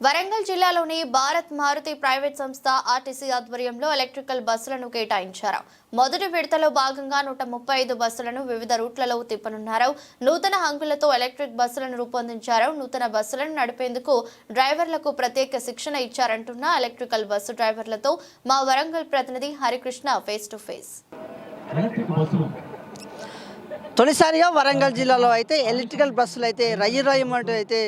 వరంగల్ జిల్లాలోని భారత్ మారుతి ప్రైవేట్ సంస్థ ఆర్టీసీ ఆధ్వర్యంలో ఎలక్ట్రికల్ బస్సులను కేటాయించారు. మొదటి విడతలో భాగంగా నూట ముప్పై ఐదు బస్సులను వివిధ రూట్లలో తిప్పనున్నారు. నూతన హంగులతో ఎలక్ట్రిక్ బస్సులను రూపొందించారు. నూతన బస్సులను నడిపేందుకు డ్రైవర్లకు ప్రత్యేక శిక్షణ ఇచ్చారంటున్న ఎలక్ట్రికల్ బస్సు డ్రైవర్లతో మా వరంగల్ ప్రతినిధి హరికృష్ణ ఫేస్ టు ఫేస్ తొలిసారిగా వరంగల్ జిల్లాలో అయితే ఎలక్ట్రికల్ బస్సులు అయితే రయ్యి రయ్యమంటూ అయితే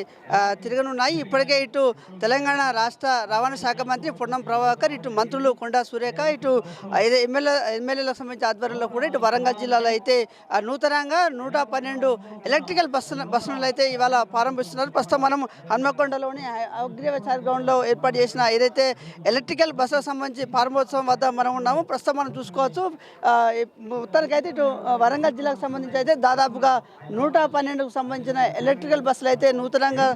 తిరగనున్నాయి. ఇప్పటికే ఇటు తెలంగాణ రాష్ట్ర రవాణా శాఖ మంత్రి పొన్నం ప్రభాకర్ ఇటు మంత్రులు కొండా సురేఖ ఇటు ఎమ్మెల్యే ఎమ్మెల్యేలకు సంబంధించిన ఆధ్వర్యంలో కూడా ఇటు వరంగల్ జిల్లాలో అయితే నూతనంగా నూట పన్నెండు ఎలక్ట్రికల్ బస్సు బస్సులు అయితే ఇవాళ ప్రారంభిస్తున్నారు. ప్రస్తుతం మనం హన్మకొండలోని అగ్రవచార గ్రౌండ్లో ఏర్పాటు చేసిన ఏదైతే ఎలక్ట్రికల్ బస్సులకు సంబంధించి ప్రారంభోత్సవం వద్ద మనం ఉన్నాము ప్రస్తుతం మనం చూసుకోవచ్చు. ఆ, అయితే ఇటు వరంగల్ జిల్లాకు సంబంధించి అయితే దాదాపుగా నూట పన్నెండుకు సంబంధించిన ఎలక్ట్రికల్ బస్సులు అయితే నూతనంగా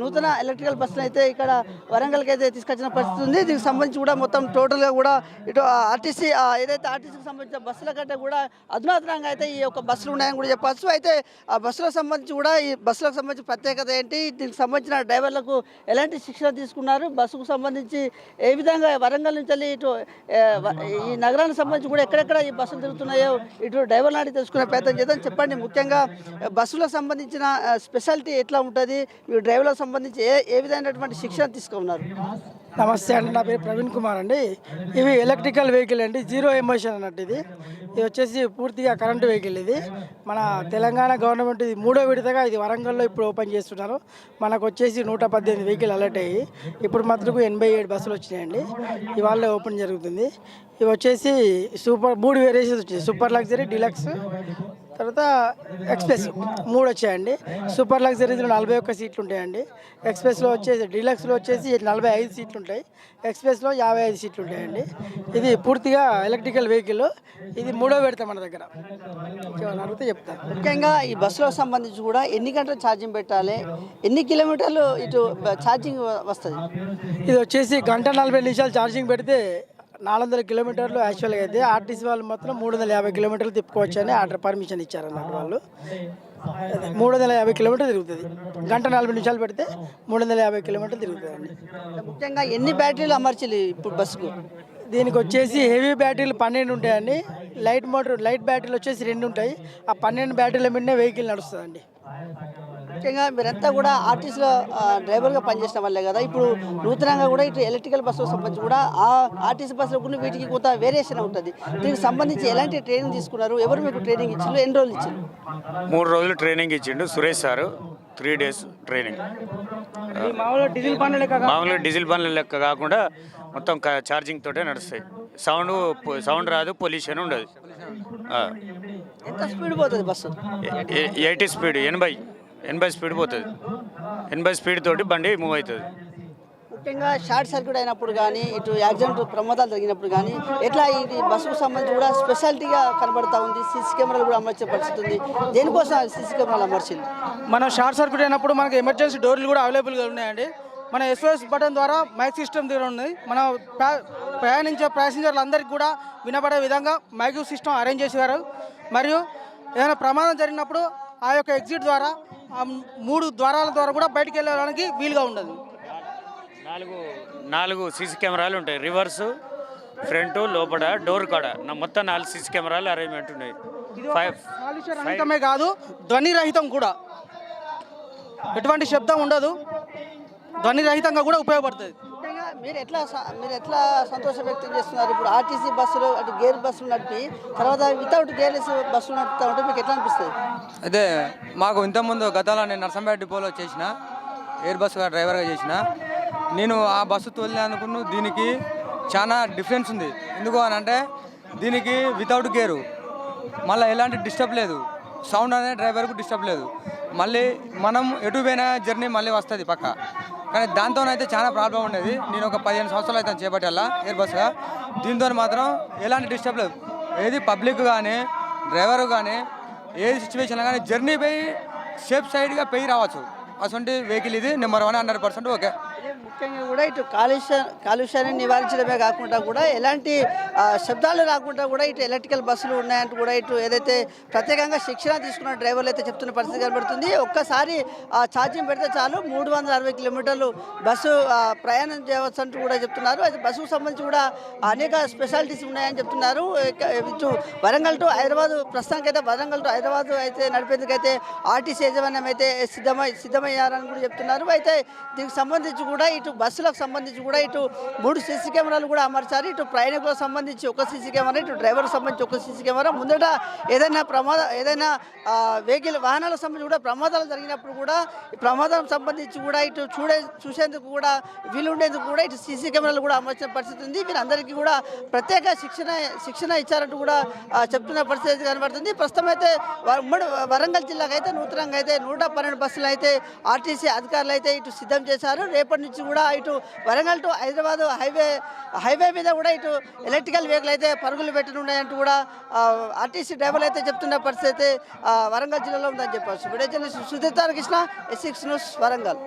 నూతన ఎలక్ట్రికల్ బస్సులు అయితే ఇక్కడ వరంగల్కి అయితే తీసుకొచ్చిన పరిస్థితి ఉంది. దీనికి సంబంధించి కూడా మొత్తం టోటల్గా కూడా ఇటు ఆర్టీసీ ఏదైతే ఆర్టీసీకి సంబంధించిన బస్సుల కంటే కూడా అధునాతనంగా అయితే ఈ యొక్క బస్సులు ఉన్నాయని కూడా చెప్పచ్చు అయితే ఆ బస్సులకు సంబంధించి కూడా ఈ బస్సులకు సంబంధించి ప్రత్యేకత ఏంటి? దీనికి సంబంధించిన డ్రైవర్లకు ఎలాంటి శిక్షణ తీసుకున్నారు? బస్సుకు సంబంధించి ఏ విధంగా వరంగల్ నుంచి వెళ్ళి ఇటు ఈ నగరానికి సంబంధించి కూడా ఎక్కడెక్కడ ఈ బస్సులు తిరుగుతున్నాయో ఇటు డ్రైవర్లు అడిగి తెలుసుకునే ప్రయత్నం చేద్దాం. చెప్పండి. ముఖ్యంగా బస్సులకు సంబంధించిన స్పెషాలిటీ ఎట్లా ఉంటుంది? మీరు డ్రైవర్లకు సంబంధించి ఏ ఏ విధమైనటువంటి శిక్షణ తీసుకున్నారు? నమస్తే అండి. నా పేరు ప్రవీణ్ కుమార్ అండి. ఇవి ఎలక్ట్రికల్ వెహికల్ అండి. జీరో ఎమోషన్ అన్నట్టు ఇది. ఇది వచ్చేసి పూర్తిగా కరెంటు వెహికల్ ఇది. మన తెలంగాణ గవర్నమెంట్ ఇది మూడో విడతగా ఇది వరంగల్లో ఇప్పుడు ఓపెన్ చేస్తున్నారు. మనకు వచ్చేసి నూట పద్దెనిమిది వెహికల్ అలర్ట్ అయ్యి ఇప్పుడు మాత్రం ఎనభై ఏడు బస్సులు వచ్చినాయండి. ఇవాళ ఓపెన్ జరుగుతుంది. ఇవి వచ్చేసి సూపర్ మూడు వేరియేషన్స్ వచ్చాయి. సూపర్ లగ్జరీ డిలక్స్ తర్వాత ఎక్స్ప్రెస్ మూడు వచ్చాయండి. సూపర్ లగ్జరీస్లో నలభై ఒక్క సీట్లు ఉంటాయండి. ఎక్స్ప్రెస్లో వచ్చేసి డీలక్స్లో వచ్చేసి నలభై ఐదు సీట్లు ఉంటాయి. ఎక్స్ప్రెస్లో యాభై ఐదు సీట్లు ఉంటాయండి. ఇది పూర్తిగా ఎలక్ట్రికల్ వెహికల్ ఇది మూడో పెడతాం మన దగ్గర. అడిగితే చెప్తాను ముఖ్యంగా ఈ బస్సులకు సంబంధించి కూడా ఎన్ని గంటలు ఛార్జింగ్ పెట్టాలి? ఎన్ని కిలోమీటర్లు ఇటు ఛార్జింగ్ వస్తుంది? ఇది వచ్చేసి గంట నలభై నిమిషాలు ఛార్జింగ్ పెడితే నాలుగు వందల కిలోమీటర్లు యాక్చువల్గా అయితే ఆర్టీసీ వాళ్ళు మాత్రం మూడు వందల యాభై కిలోమీటర్లు తిప్పుకోవచ్చు అని ఆర్డర్ పర్మిషన్ ఇచ్చారన్నట్టు వాళ్ళు. అదే, మూడు వందల యాభై కిలోమీటర్లు తిరుగుతుంది. గంట నలభై నిమిషాలు పెడితే మూడు వందల యాభై కిలోమీటర్లు తిరుగుతుందండి. ముఖ్యంగా ఎన్ని బ్యాటరీలు అమర్చాలి ఇప్పుడు బస్సుకు? దీనికి వచ్చేసి హెవీ బ్యాటరీలు పన్నెండు ఉంటాయండి. లైట్ మోటార్ లైట్ బ్యాటరీలు వచ్చేసి రెండు ఉంటాయి. ఆ పన్నెండు బ్యాటరీల మీదనే వెహికల్ నడుస్తుందండి. ముఖ్యంగా మీరంతా కూడా ఆర్టీసీలో డ్రైవర్గా పనిచేసిన వాళ్ళే కదా. ఇప్పుడు నూతనంగా కూడా ఇటు ఎలక్ట్రికల్ బస్సులకు సంబంధించి కూడా ఆ ఆర్టీసీ బస్సులకు వీటికి కొంత వేరియేషన్ ఉంటుంది. దీనికి సంబంధించి ఎలాంటి ట్రైనింగ్ తీసుకున్నారు? ఎవరు మీకు ట్రైనింగ్ ఇచ్చారు ఎన్ని రోజులు ఇచ్చారు మూడు రోజులు ట్రైనింగ్ ఇచ్చిండు Suresh sir. Three days training. మామూలుగా డీజిల్ పనులు లెక్క మామూలుగా డీజిల్ బండ్ల లెక్క కాకుండా మొత్తం ఛార్జింగ్ తోటే నడుస్తాయి. సౌండ్ సౌండ్ రాదు పొల్యూషన్ ఉండదు. ఎంత స్పీడ్ పోతుంది బస్సు? ఎయిటీ స్పీడ్ ఎనభై. ఎనభై స్పీడ్ పోతుంది. ఎనభై స్పీడ్ తోటి బండి మూవ్ అవుతుంది. ముఖ్యంగా షార్ట్ సర్క్యూట్ అయినప్పుడు కానీ ఇటు యాక్సిడెంట్ ప్రమాదాలు జరిగినప్పుడు కానీ ఎట్లా ఇది బస్సుకు సంబంధించి కూడా స్పెషాలిటీగా కనబడతా ఉంది. సీసీ కెమెరాలు కూడా అమర్చే పరిస్థితి ఉంది. దేనికోసం సీసీ కెమెరాలు అమర్చింది మనం షార్ట్ సర్క్యూట్ అయినప్పుడు మనకి ఎమర్జెన్సీ డోర్లు కూడా అవైలబుల్గా ఉన్నాయండి. మన ఎస్ఓఎస్ బటన్ ద్వారా మైక్ సిస్టమ్ దగ్గర ఉంది. మన ప్రా- ప్రయాణించే ప్యాసింజర్లందరికీ కూడా వినపడే విధంగా మైక్ సిస్టమ్ అరేంజ్ చేశారు మరియు ఏదైనా ప్రమాదం జరిగినప్పుడు ఆ యొక్క ఎగ్జిట్ ద్వారా మూడు ద్వారాల ద్వారా కూడా బయటికి వెళ్ళడానికి వీలుగా ఉండదు. నాలుగు నాలుగు సీసీ కెమెరాలు ఉంటాయి. రివర్స్ ఫ్రంట్ లోపల డోర్ కాడ. నా మొత్తం నాలుగు సీసీ కెమెరాలు అరేంజ్మెంట్ ఉన్నాయి. రహితమే కాదు ధ్వని రహితం కూడా. ఎటువంటి శబ్దం ఉండదు. ధ్వని రహితంగా కూడా ఉపయోగపడుతుంది. మీరు ఎట్లా స- మీరు ఎట్లా సంతోషం వ్యక్తం చేస్తున్నారు? ఇప్పుడు ఆర్టీసీ బస్సులు అటు గేర్ బస్సులు నడిపి తర్వాత వితౌట్ గేర్లెస్ బస్సులు నడుపుతా ఉంటే మీకు ఎట్లా అనిపిస్తుంది? అయితే మాకు ఇంతకుముందు గతంలో నేను నర్సంపేట డిపోలో చేసిన ఎయిర్ బస్సుగా డ్రైవర్గా చేసిన. నేను ఆ బస్సు తోలినందుకు దీనికి చాలా డిఫరెన్స్ ఉంది. ఎందుకు అని అంటే దీనికి వితౌట్ గేరు. మళ్ళీ ఎలాంటి డిస్టర్బ్ లేదు. సౌండ్ అనేది డ్రైవర్కు డిస్టర్బ్ లేదు. మళ్ళీ మనం ఎటు పోయినా జర్నీ మళ్ళీ వస్తుంది పక్క. కానీ దాంతోనైతే చాలా ప్రాబ్లం ఉండేది. నేను ఒక పదిహేను సంవత్సరాలు అయితే చేపట్టాలా ఎయిర్ బస్గా దీంతో మాత్రం ఎలాంటి డిస్టర్బ్ లేదు. ఏది పబ్లిక్ కానీ డ్రైవర్ కానీ ఏది సిచ్యువేషన్ కానీ జర్నీ పోయి సేఫ్ సైడ్గా పోయి రావచ్చు. అటువంటి వెహికల్ ఇది number one hundred percent okay. ముఖ్యంగా కూడా ఇటు కాలుష్య కాలుష్యాన్ని నివారించడమే కాకుండా కూడా ఎలాంటి శబ్దాలు రాకుండా కూడా ఇటు ఎలక్ట్రికల్ బస్సులు ఉన్నాయంటూ కూడా ఇటు ఏదైతే ప్రత్యేకంగా శిక్షణ తీసుకున్న డ్రైవర్లు అయితే చెప్తున్న పరిస్థితి కనబడుతుంది. ఒక్కసారి ఆ, ఛార్జింగ్ పెడితే చాలు మూడు వందల అరవై కిలోమీటర్లు బస్సు ప్రయాణం చేయవచ్చు అంటూ కూడా చెప్తున్నారు. అయితే బస్సుకు సంబంధించి కూడా అనేక స్పెషాలిటీస్ ఉన్నాయని చెప్తున్నారు. ఇటు వరంగల్ టు హైదరాబాద్ ప్రస్తుతానికి అయితే వరంగల్ టు హైదరాబాద్ అయితే నడిపేందుకైతే ఆర్టీసీ యాజమాన్యం అయితే సిద్ధమై సిద్ధమయ్యారని కూడా చెప్తున్నారు. అయితే దీనికి సంబంధించి కూడా ఇటు బస్సులకు సంబంధించి కూడా ఇటు మూడు సీసీ కెమెరాలు కూడా అమర్చారు. ఇటు ప్రయాణికులకు సంబంధించి ఒక సీసీ కెమెరా ఇటు డ్రైవర్కి సంబంధించి ఒక సీసీ కెమెరా. ముందట ఏదైనా ప్రమాద ఏదైనా వెహికల్ వాహనాలకు సంబంధించి కూడా ప్రమాదాలు జరిగినప్పుడు కూడా ప్రమాదం సంబంధించి కూడా ఇటు చూడే చూసేందుకు కూడా వీలుండేందుకు కూడా ఇటు సీసీ కెమెరాలు కూడా అమర్చిన పరిస్థితి ఉంది. వీరందరికీ కూడా ప్రత్యేక శిక్షణ శిక్షణ ఇచ్చారంటూ కూడా చెప్తున్న పరిస్థితి కనబడుతుంది. ప్రస్తుతం అయితే ఉమ్మడి వరంగల్ జిల్లాకు అయితే నూతనంగా అయితే నూట పన్నెండు బస్సులు అయితే ఆర్టీసీ అధికారులు అయితే ఇటు సిద్ధం చేశారు. రేపటి నుంచి కూడా ఇటు Warangal to Hyderabad highway highway మీద కూడా ఇటు ఎలక్ట్రికల్ వెహికల్ అయితే పరుగులు పెట్టనున్నాయంటూ కూడా ఆర్టీసీ డ్రైవర్లు అయితే చెప్తున్న పరిస్థితి అయితే ఆ, వరంగల్ జిల్లాలో ఉందని చెప్పవచ్చు video journalist Sudheer Krishna S news Warangal.